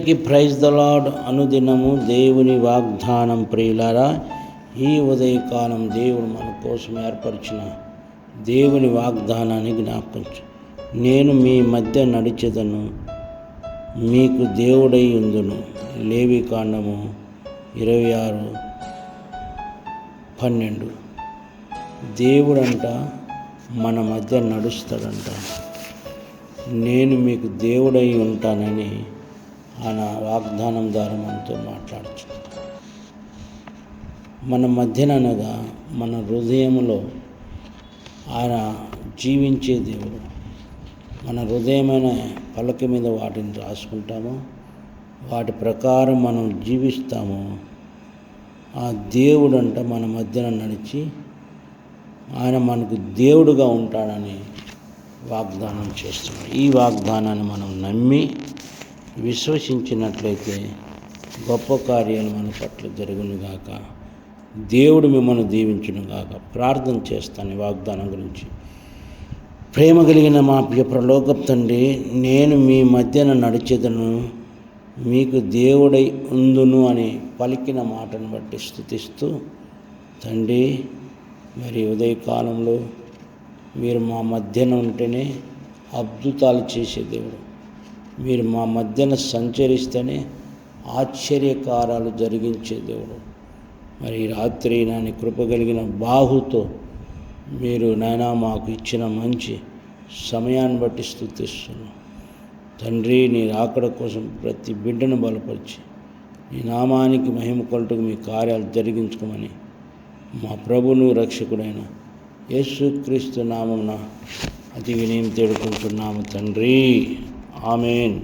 అందరికీ praise the lord. అనుదినము దేవుని వాగ్దానం ప్రియులారా ఈ ఉదయకాలం దేవుడు మన కోసం ఏర్పరిచిన దేవుని వాగ్దానాన్ని జ్ఞాపకం నేను మీ మధ్య నడిచెదను మీకు దేవుడై ఉందును. లేవి కాండము ఇరవై ఆరు పన్నెండు. దేవుడంట మన మధ్య నడుస్తాడంట. నేను మీకు దేవుడై ఉంటానని ఆయన వాగ్దానం ద్వారా మనతో మాట్లాడచ్చు. మన మధ్యననగా మన హృదయంలో ఆయన జీవించే దేవుడు. మన హృదయమైన పలక మీద వాటిని రాసుకుంటాము. వాటి ప్రకారం మనం జీవిస్తాము. ఆ దేవుడంట మన మధ్యన నడిచి ఆయన మనకు దేవుడుగా ఉంటాడని వాగ్దానం చేస్తున్నాడు. ఈ వాగ్దానాన్ని మనం నమ్మి విశ్వసించినట్లయితే గొప్ప కార్యాలు మన పట్ల జరుగునుగాక. దేవుడు మిమ్మల్ని దీవించునుగాక. ప్రార్థన చేస్తాను వాగ్దానం గురించి. ప్రేమ కలిగిన మా ప్రియ తండ్రి నేను మీ మధ్యన నడిచేదను. మీకు దేవుడై ఉందును అని పలికిన మాటను బట్టి స్థుతిస్తూ తండ్రి మరి ఉదయకాలంలో మీరు మా మధ్యన ఉంటేనే అద్భుతాలు చేసే దేవుడు. మీరు మా మధ్యన సంచరిస్తేనే ఆశ్చర్యకారాలు జరిగించే దేవుడు. మరి ఈ రాత్రి నాని కృప కలిగిన బాహుతో మీరు నాయనా మాకు ఇచ్చిన మంచి సమయాన్ని బట్టి స్థుతిస్తున్నాం. తండ్రి నీ రాకడ కోసం ప్రతి బిడ్డను బలపరిచి నీ నామానికి మహిమ కొలటకు మీ కార్యాలు జరిగించుకోమని మా ప్రభును రక్షకుడైన యేసుక్రీస్తు నామమున అతి వినయం తేడుకుంటున్నాము తండ్రి. ஆமேன்